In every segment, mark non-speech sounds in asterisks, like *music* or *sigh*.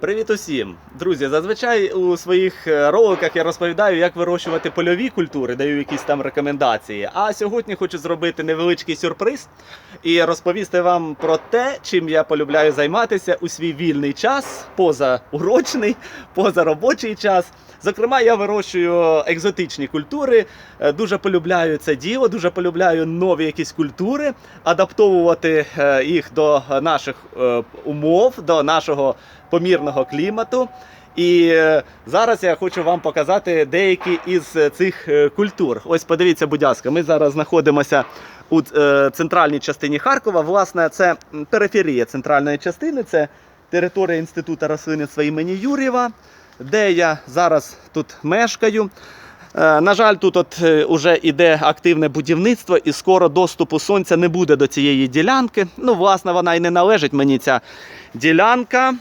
Привіт усім! Друзі, зазвичай у своїх е, роликах я розповідаю, як вирощувати польові культури, даю якісь там рекомендації. А сьогодні хочу зробити невеличкий сюрприз і розповісти вам про те, чим я полюбляю займатися у свій вільний час, позаурочний, *laughs* позаробочий час. Зокрема, я вирощую екзотичні культури, е, дуже полюбляю це діло, дуже полюбляю нові якісь культури, адаптовувати е, їх до наших умов, до нашого помірного клімату. І е, зараз я хочу вам показати деякі із е, цих е, культур. Ось подивіться, будь ласка, ми зараз знаходимося у центральній частині Харкова. Власне, це периферія центральної частини, це територія інституту рослинництва імені Юрєва, де я зараз тут мешкаю. На жаль, тут от уже іде активне будівництво, і скоро доступу сонця не буде до цієї ділянки. Ну, власне, вона і не належить мені ця ділянка.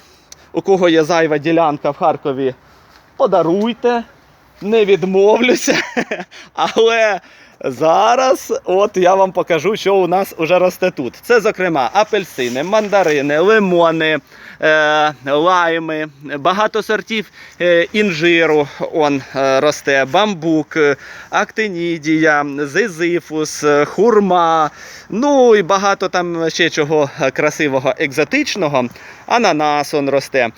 У кого є зайва ділянка в Харкові, подаруйте, не відмовлюся. *laughs* Але зараз от я вам покажу, що у нас уже росте тут. Це, зокрема, апельсини, мандарини, лимони, е, лайми, багато сортів е, інжиру он, е, росте, бамбук, актинідія, зизифус, хурма, ну і багато там ще чого красивого, екзотичного. Ананас он росте.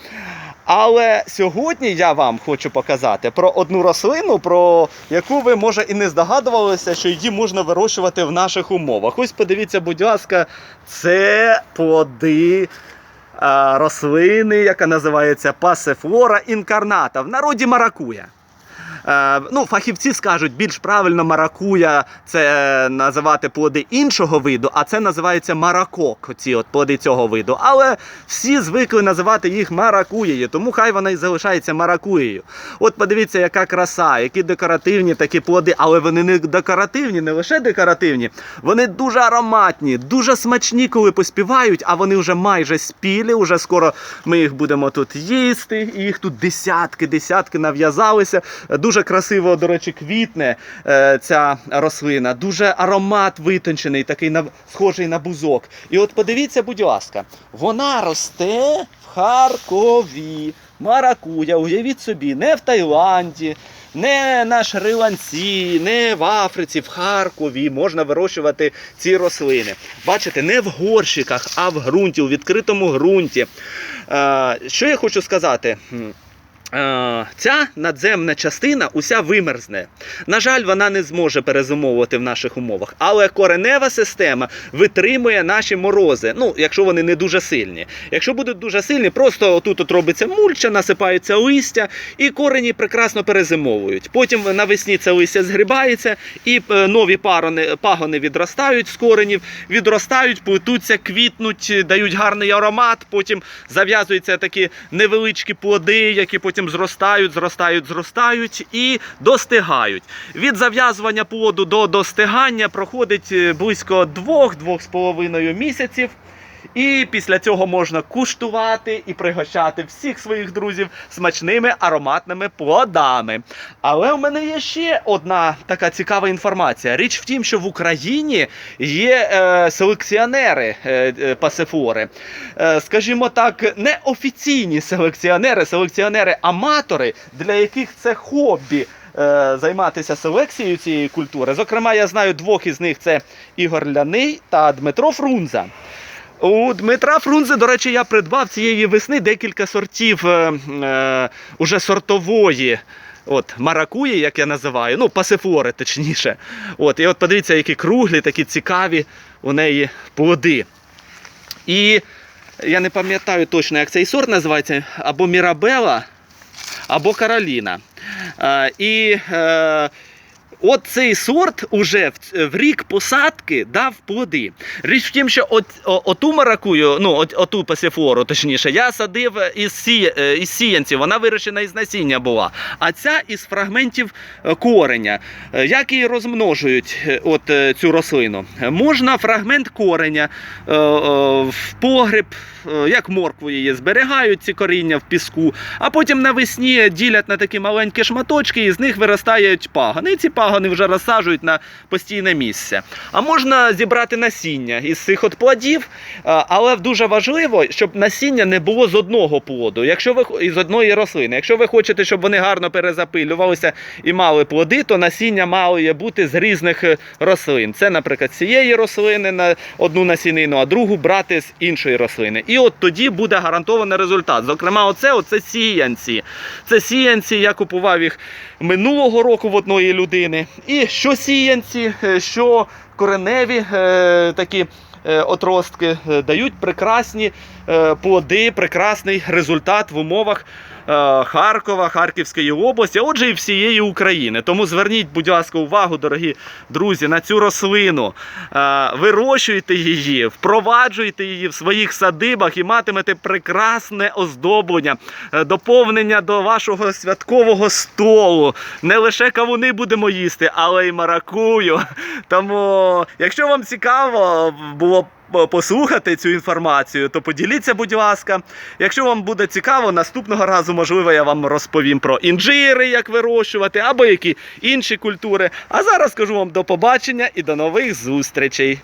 Але сьогодні я вам хочу показати про одну рослину, про яку ви може і не здогадувалися, що її можна вирощувати в наших умовах. Ось подивіться, будь ласка, це плоди рослини, яка називається пасефлора інкарната, в народі маракуя. Е, ну, фахівці скажуть, більш правильно маракуя це називати плоди іншого виду, а це називається маракок, ці от плоди цього виду. Але всі звикли називати їх маракуєю, тому хай вона і залишається маракуєю. От подивіться, яка краса, які декоративні такі плоди, але вони не декоративні, не лише декоративні, вони дуже ароматні, дуже смачні, коли поспівають, а вони вже майже спілі. Уже скоро ми їх будемо тут їсти. І їх тут десятки, десятки нав'язалися. Дуже красиво, до речі, квітне е, ця рослина. Дуже аромат витончений, такий на, схожий на бузок. І от подивіться, будь ласка, вона росте в Харкові. Маракуя, уявіть собі, не в Таїланді, не на Шри-Ланці, не в Африці, в Харкові можна вирощувати ці рослини. Бачите, не в горщиках, а в ґрунті, у відкритому ґрунті. Е, що я хочу сказати? Е, Ця надземна частина уся вимерзне. На жаль, вона не зможе перезимовувати в наших умовах, але коренева система витримує наші морози. Ну, якщо вони не дуже сильні. Якщо будуть дуже сильні, просто тут от робиться мульча, насипається листя, і корені прекрасно перезимовують. Потім навесні це листя згрібається, і е, нові парони, пагони відростають з коренів, відростають, плетуться, квітнуть, дають гарний аромат. Потім зав'язуються такі невеличкі плоди, які потім зростають, зростають, зростають і достигають. Від зав'язування плоду до достигання проходить е, близько 2-2,5 місяців. І після цього можна куштувати і пригощати всіх своїх друзів смачними ароматними плодами. Але в мене є ще одна така цікава інформація. Річ в тім, що в Україні є е, селекціонери е, е, пасифори. Е, скажімо так, неофіційні селекціонери, селекціонери-аматори, для яких це хобі. е, Займатися селекцією цієї культури. Зокрема, я знаю двох із них: це Ігор Ляний та Дмитро Фрунза. У Дмитра Фрунзе, до речі, я придбав цієї весни декілька сортів е, е, уже сортової. От, маракуї, як я називаю, ну, пасифори, точніше. От, і от подивіться, які круглі, такі цікаві у неї плоди. І я не пам'ятаю точно, як цей сорт називається, або Мірабела, або Кароліна. Е, і е, от цей сорт уже в, в рік посадки дав плоди. Річ в тім, що от, оту маракую, ну, от, оту пасифору, точніше, я садив із, сі, е, із сіянців, вона вирощена із насіння була. А ця із фрагментів е, кореня. Е, Як її розмножують е, от, е, цю рослину? Е, Можна фрагмент кореня е, е, в погреб, е, як моркву її, зберігають ці коріння в піску, а потім навесні ділять на такі маленькі шматочки, і з них виростають пагони. І ці пагони вже розсаджують на постійне місце. А можна Можна зібрати насіння із цих от плодів, але дуже важливо, щоб насіння не було з одного плоду, якщо ви із одної рослини. Якщо ви хочете, щоб вони гарно перезапилювалися і мали плоди, то насіння має бути з різних е, рослин. Це, наприклад, цієї рослини на одну насінину, а другу брати з іншої рослини. І от тоді буде гарантований результат. Зокрема, оце, оце сіянці. Це сіянці, я купував їх минулого року в одної людини. І що сіянці, е, що кореневі е, такі е, отростки е, дають прекрасні е, плоди, прекрасний результат в умовах. Е, Харкова, Харківської області, а отже, і всієї України. Тому зверніть, будь ласка, увагу, дорогі друзі, на цю рослину. Е, Вирощуйте її, впроваджуйте її в своїх садибах і матимете прекрасне оздоблення, е, доповнення до вашого святкового столу. Не лише кавуни будемо їсти, але й маракую. Тому, якщо вам цікаво було б послухати цю інформацію, то поділіться, будь ласка. Якщо вам буде цікаво, наступного разу, можливо, я вам розповім про інжири, як вирощувати, або які інші культури. А зараз скажу вам до побачення і до нових зустрічей.